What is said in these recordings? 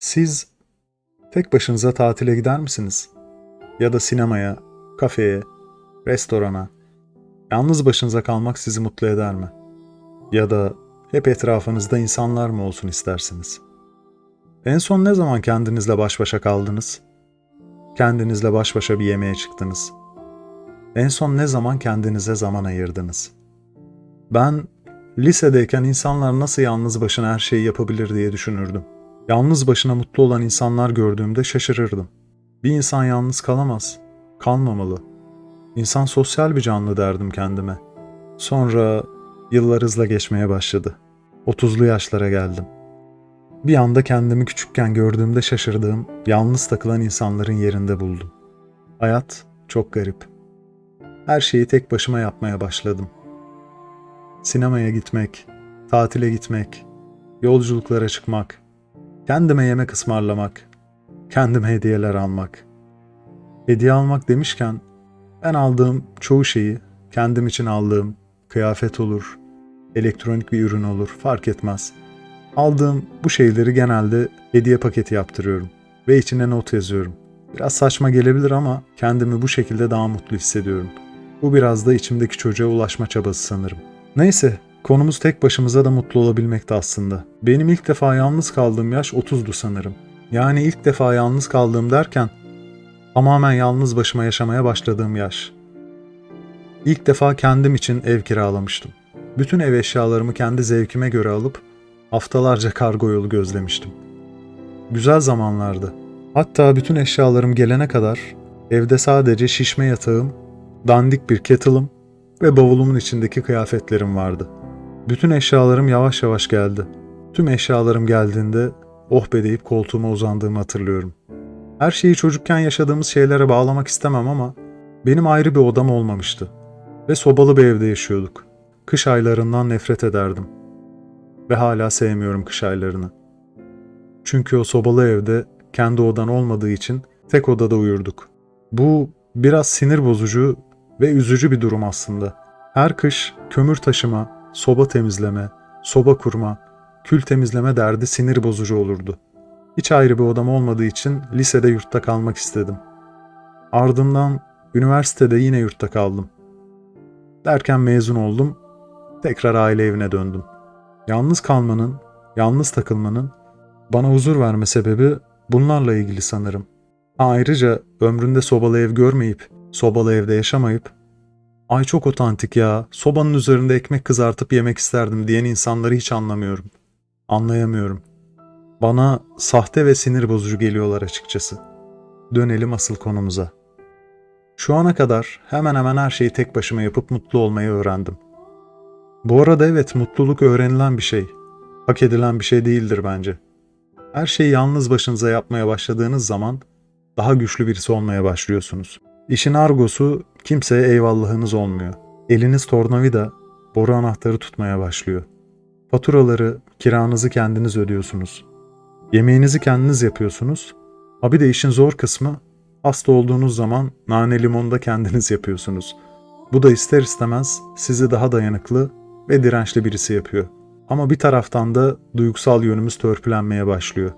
Siz tek başınıza tatile gider misiniz? Ya da sinemaya, kafeye, restorana. Yalnız başınıza kalmak sizi mutlu eder mi? Ya da hep etrafınızda insanlar mı olsun istersiniz? En son ne zaman kendinizle baş başa kaldınız? Kendinizle baş başa bir yemeğe çıktınız. En son ne zaman kendinize zaman ayırdınız? Ben lisedeyken insanlar nasıl yalnız başına her şeyi yapabilir diye düşünürdüm. Yalnız başına mutlu olan insanlar gördüğümde şaşırırdım. Bir insan yalnız kalamaz, kalmamalı. İnsan sosyal bir canlı derdim kendime. Sonra yıllar hızla geçmeye başladı. 30'lu yaşlara geldim. Bir anda kendimi küçükken gördüğümde şaşırdığım, yalnız takılan insanların yerinde buldum. Hayat çok garip. Her şeyi tek başıma yapmaya başladım. Sinemaya gitmek, tatile gitmek, yolculuklara çıkmak, kendime yemek ısmarlamak, kendime hediyeler almak. Hediye almak demişken ben aldığım çoğu şeyi kendim için aldığım kıyafet olur, elektronik bir ürün olur fark etmez. Aldığım bu şeyleri genelde hediye paketi yaptırıyorum ve içine not yazıyorum. Biraz saçma gelebilir ama kendimi bu şekilde daha mutlu hissediyorum. Bu biraz da içimdeki çocuğa ulaşma çabası sanırım. Neyse, konumuz tek başımıza da mutlu olabilmekte aslında. Benim ilk defa yalnız kaldığım yaş 30'du sanırım. Yani ilk defa yalnız kaldığım derken tamamen yalnız başıma yaşamaya başladığım yaş. İlk defa kendim için ev kiralamıştım. Bütün ev eşyalarımı kendi zevkime göre alıp haftalarca kargo yolu gözlemiştim. Güzel zamanlardı. Hatta bütün eşyalarım gelene kadar evde sadece şişme yatağım, dandik bir kettle'ım ve bavulumun içindeki kıyafetlerim vardı. Bütün eşyalarım yavaş yavaş geldi. Tüm eşyalarım geldiğinde oh be deyip koltuğuma uzandığımı hatırlıyorum. Her şeyi çocukken yaşadığımız şeylere bağlamak istemem ama benim ayrı bir odam olmamıştı. Ve sobalı bir evde yaşıyorduk. Kış aylarından nefret ederdim. Ve hala sevmiyorum kış aylarını. Çünkü o sobalı evde kendi odan olmadığı için tek odada uyurduk. Bu biraz sinir bozucu ve üzücü bir durum aslında. Her kış kömür taşıma, soba temizleme, soba kurma, kül temizleme derdi sinir bozucu olurdu. Hiç ayrı bir odam olmadığı için lisede yurtta kalmak istedim. Ardından üniversitede yine yurtta kaldım. Derken mezun oldum, tekrar aile evine döndüm. Yalnız kalmanın, yalnız takılmanın bana huzur verme sebebi bunlarla ilgili sanırım. Ayrıca ömründe sobalı ev görmeyip, sobalı evde yaşamayıp, ay çok otantik ya, sobanın üzerinde ekmek kızartıp yemek isterdim diyen insanları hiç anlamıyorum. Anlayamıyorum. Bana sahte ve sinir bozucu geliyorlar açıkçası. Dönelim asıl konumuza. Şu ana kadar hemen hemen her şeyi tek başıma yapıp mutlu olmayı öğrendim. Bu arada evet mutluluk öğrenilen bir şey. Hak edilen bir şey değildir bence. Her şeyi yalnız başınıza yapmaya başladığınız zaman daha güçlü birisi olmaya başlıyorsunuz. İşin argosu kimseye eyvallahınız olmuyor. Eliniz tornavida, boru anahtarı tutmaya başlıyor. Faturaları, kiranızı kendiniz ödüyorsunuz. Yemeğinizi kendiniz yapıyorsunuz. Ha bir de işin zor kısmı hasta olduğunuz zaman nane limonu da kendiniz yapıyorsunuz. Bu da ister istemez sizi daha dayanıklı ve dirençli birisi yapıyor. Ama bir taraftan da duygusal yönümüz törpülenmeye başlıyor.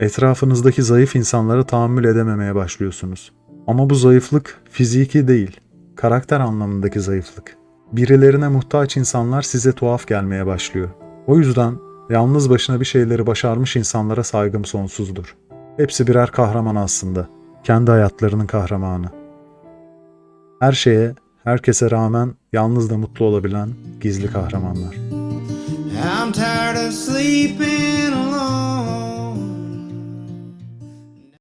Etrafınızdaki zayıf insanlara tahammül edememeye başlıyorsunuz. Ama bu zayıflık fiziki değil, karakter anlamındaki zayıflık. Birilerine muhtaç insanlar size tuhaf gelmeye başlıyor. O yüzden yalnız başına bir şeyleri başarmış insanlara saygım sonsuzdur. Hepsi birer kahraman aslında. Kendi hayatlarının kahramanı. Her şeye, herkese rağmen yalnız da mutlu olabilen gizli kahramanlar. I'm tired of sleeping